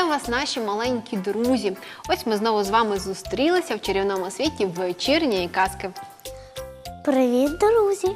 Вітаю вас, наші маленькі друзі. Ось ми знову з вами зустрілися в чарівному світі вечірньої казки. Привіт, друзі!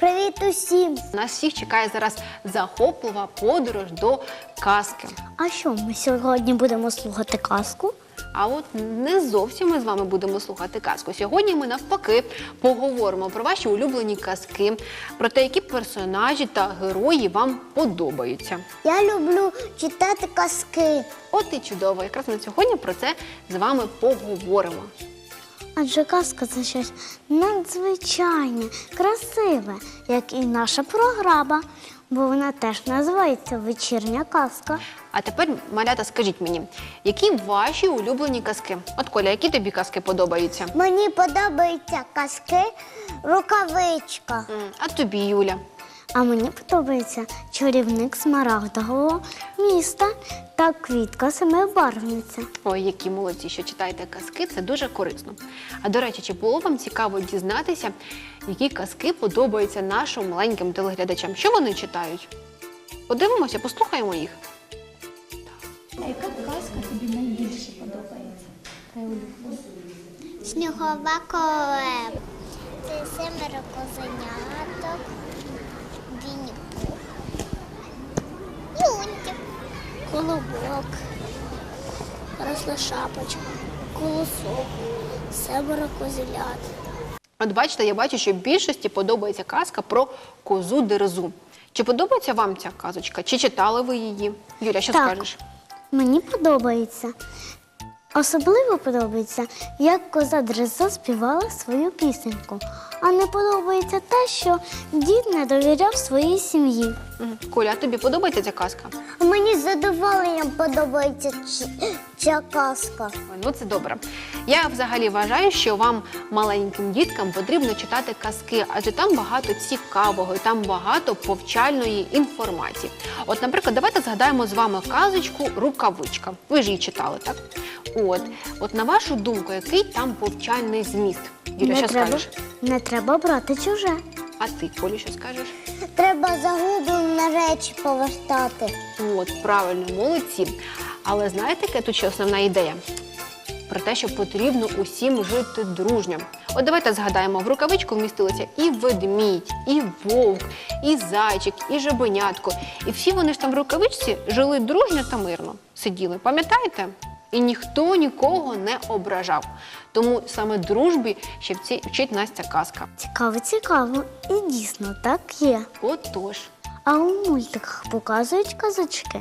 Привіт усім! Нас всіх чекає зараз захоплива подорож до казки. А що, ми сьогодні будемо слухати казку? А от не зовсім ми з вами будемо слухати казку. Сьогодні ми навпаки поговоримо про ваші улюблені казки, про те, які персонажі та герої вам подобаються. Я люблю читати казки, От і чудово, якраз ми сьогодні про це з вами поговоримо. адже казка це щось надзвичайне, красиве, як і наша програма, бо вона теж називається Вечірня казка. А тепер, малята, скажіть мені, які ваші улюблені казки? От Коля, які тобі казки подобаються? Мені подобаються казки рукавичка. М, А тобі, Юля? А мені подобається чарівник смарагдового міста та квітка семибарвниця. Ой, які молодці, що читаєте казки, це дуже корисно. А до речі, чи було вам цікаво дізнатися, які казки подобаються нашим маленьким телеглядачам? Що вони читають? Подивимося, послухаємо їх. А яка казка тобі найбільше подобається? Снігова королева. Це семеро козеняток. Колобок. Росла шапочка. Колосок. Семеро козелят. От бачите, я бачу, що більшості подобається казка про козу дерезу. Чи подобається вам ця казочка? Чи читали ви її? Юля, що Так. скажеш? Мені подобається. Особливо подобається, як коза Дреза співала свою пісеньку. А не подобається те, що дід не довіряв своїй сім'ї. Коля, а тобі подобається ця казка? Мені з задоволенням подобається ця казка. Ой, Ну, це добре. Я взагалі вважаю, що вам, маленьким діткам, потрібно читати казки, адже там багато цікавого і там багато повчальної інформації. От, наприклад, давайте згадаємо з вами казочку Рукавичка. Ви ж її читали, так? От, от на вашу думку, який там повчальний зміст? Юля, що треба, скажеш? не треба брати чуже. А ти, Колі, що скажеш? Треба загублені речі повертати. От, правильно, молодці. Але знаєте, яка тут ще основна ідея? Про те, що потрібно усім жити дружньо. От давайте згадаємо, в рукавичку вмістилися і ведмідь, і вовк, і зайчик, і жабенятко. І всі вони ж там в рукавичці жили дружньо та мирно. Сиділи, пам'ятаєте? І ніхто нікого не ображав. Тому саме дружбі ще вчить нас ця казка. Цікаво, цікаво. І дійсно так є. Отож. А у мультиках показують казочки.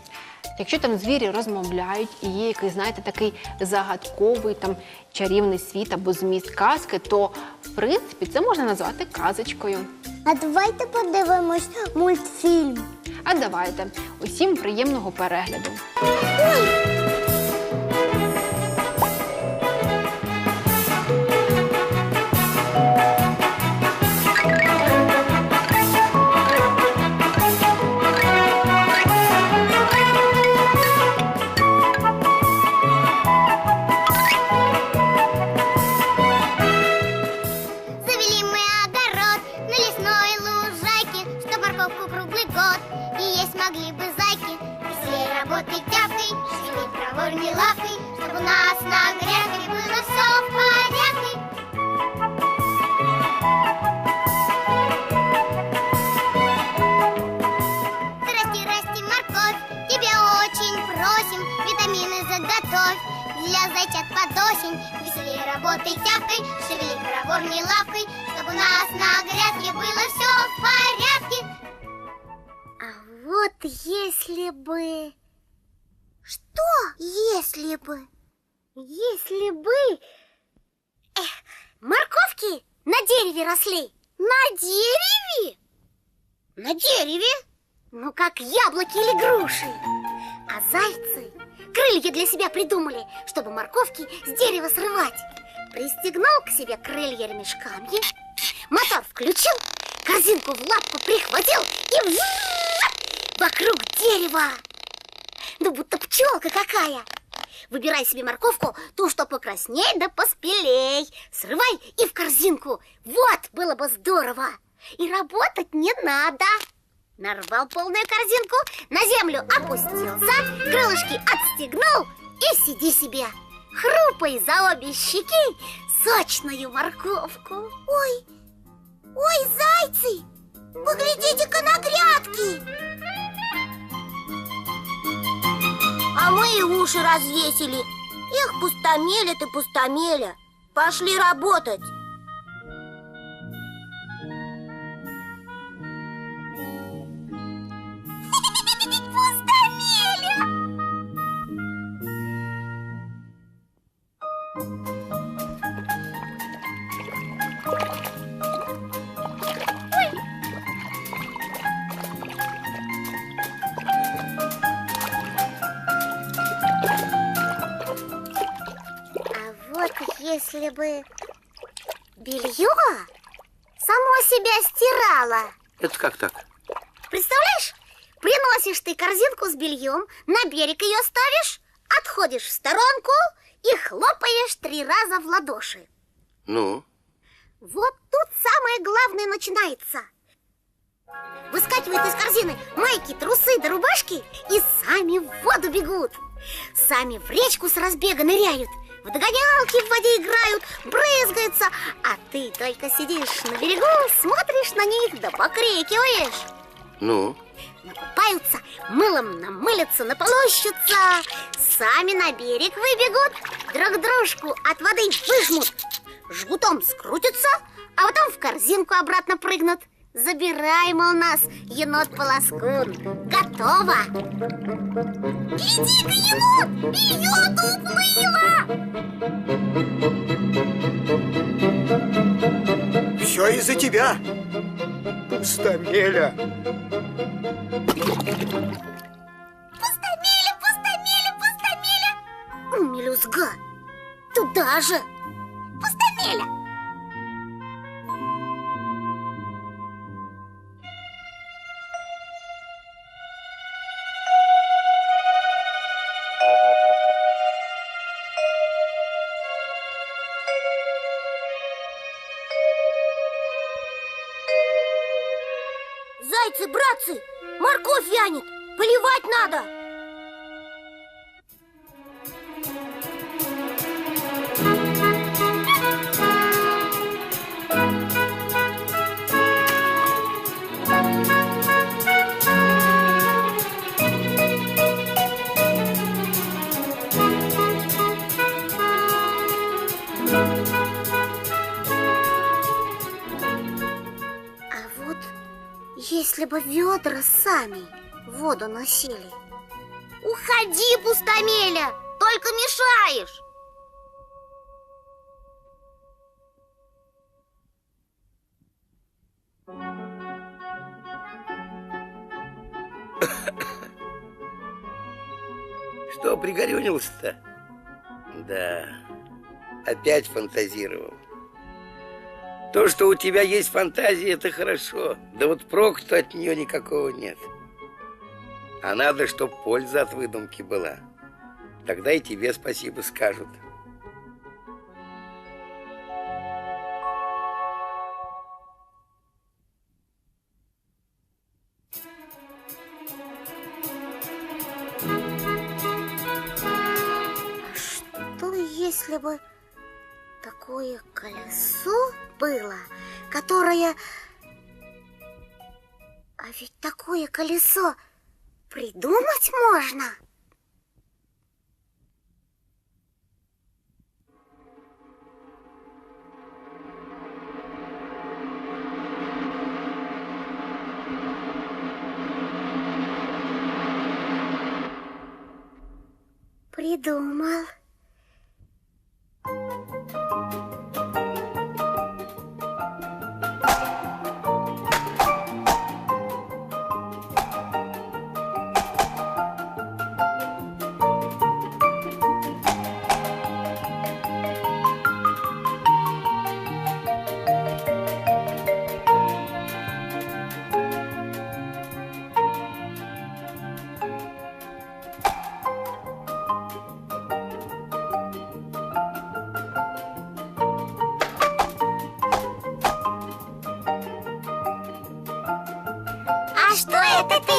Якщо там звірі розмовляють і є якийсь, знаєте, такий загадковий там чарівний світ або зміст казки, то в принципі це можна назвати казочкою. А давайте подивимось мультфільм. А давайте усім приємного перегляду. Завели Работать тяпкой, шевелить проворней лапкой, Чтоб у нас на грядке было все в порядке. Расти, расти, морковь, тебя очень просим, витамины заготовь для зайчат под осень. Веселее работай тяпкой, шевели проворней лапкой, чтобы у нас на грядке было все в порядке. А вот если бы... Что если бы? Если бы... Эх, морковки на дереве росли. На дереве? На дереве? Ну, как яблоки или груши. А зайцы крылья для себя придумали, чтобы морковки с дерева срывать. Пристегнул к себе крылья ремешками, мотор включил, корзинку в лапку прихватил и вокруг дерева. Ну, будто пчелка какая. Выбирай себе морковку, ту, что покрасней да поспелей. Срывай и в корзинку. Вот, было бы здорово. И работать не надо. Нарвал полную корзинку, на землю опустился, крылышки отстегнул и сиди себе. Хрупай за обе щеки сочную морковку. Ой, ой, зайцы, поглядите-ка на грядки. А мы и уши развесили. Эх, пустомеля ты, пустомеля. Пошли работать. Вот если бы белье само себя стирало. Это как так? Представляешь, приносишь ты корзинку с бельем, на берег ее ставишь, отходишь в сторонку и хлопаешь три раза в ладоши. Ну, Вот тут самое главное начинается. Выскакивают из корзины майки, трусы да рубашки и сами в воду бегут. Сами в речку с разбега ныряют, в догонялки в воде играют, брызгаются, а ты только сидишь на берегу, смотришь на них да покрикиваешь. ну, Накупаются, мылом намылятся, наполощутся Сами на берег выбегут Друг дружку от воды выжмут Жгутом скрутятся, а потом в корзинку обратно прыгнут Забирай, мол, нас, енот-полоскун Готово. Гляди-ка, енот, белье уплыло Все из-за тебя. Пустомеля. Пустомеля, пустомеля, пустомеля. Мелюзга, туда же. Пустомеля Зайцы, братцы, морковь вянет, поливать надо если бы ведра сами воду носили Уходи, пустомеля, только мешаешь что пригорюнился-то? Да, опять фантазировал. То, что у тебя есть фантазия, это хорошо. Да вот прок-то от нее никакого нет. А надо, чтоб польза от выдумки была. Тогда и тебе спасибо скажут. Что если бы такое колесо было, которое... А ведь такое колесо придумать можно. Придумал.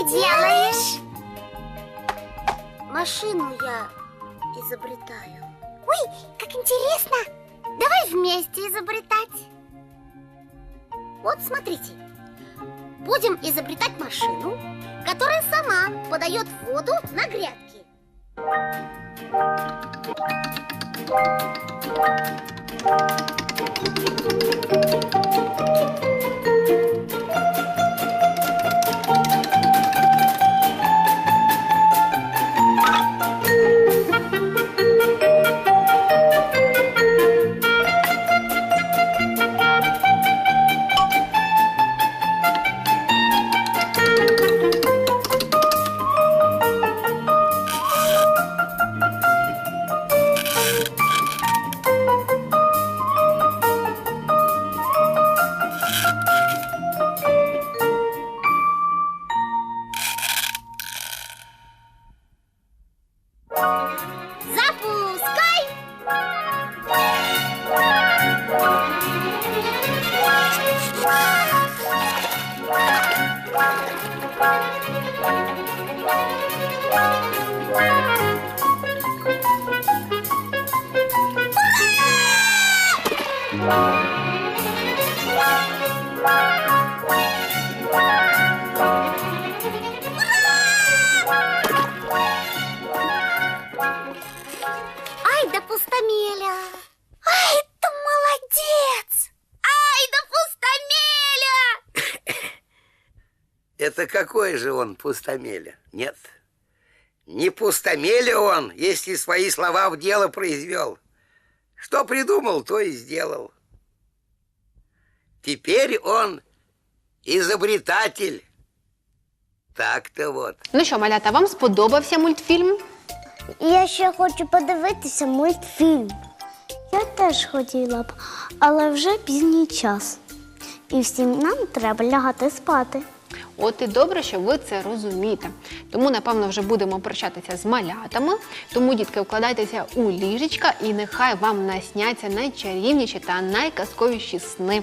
Делаешь? Машину я изобретаю. Ой, как интересно! Давай вместе изобретать. Вот смотрите. Будем изобретать машину, которая сама подает воду на грядки. Запускай! Пустомеля! Ай, ты молодец! Ай да! Это какой же он пустомеля? Нет. Не пустомеля он, если свои слова в дело произвел. Что придумал, то и сделал. Теперь он изобретатель. Так-то вот. Ну що, малята, вам сподобався мультфільм? Я ще хочу подивитися мультфільм. Я теж хотіла б, але вже пізній час. І всім нам треба лягати спати. От і добре, що ви це розумієте. Тому, напевно, вже будемо прощатися з малятами. Тому, дітки, вкладайтеся у ліжечка і нехай вам насняться найчарівніші та найказковіші сни.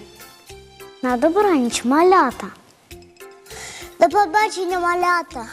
На добраніч, малята. До побачення, малята!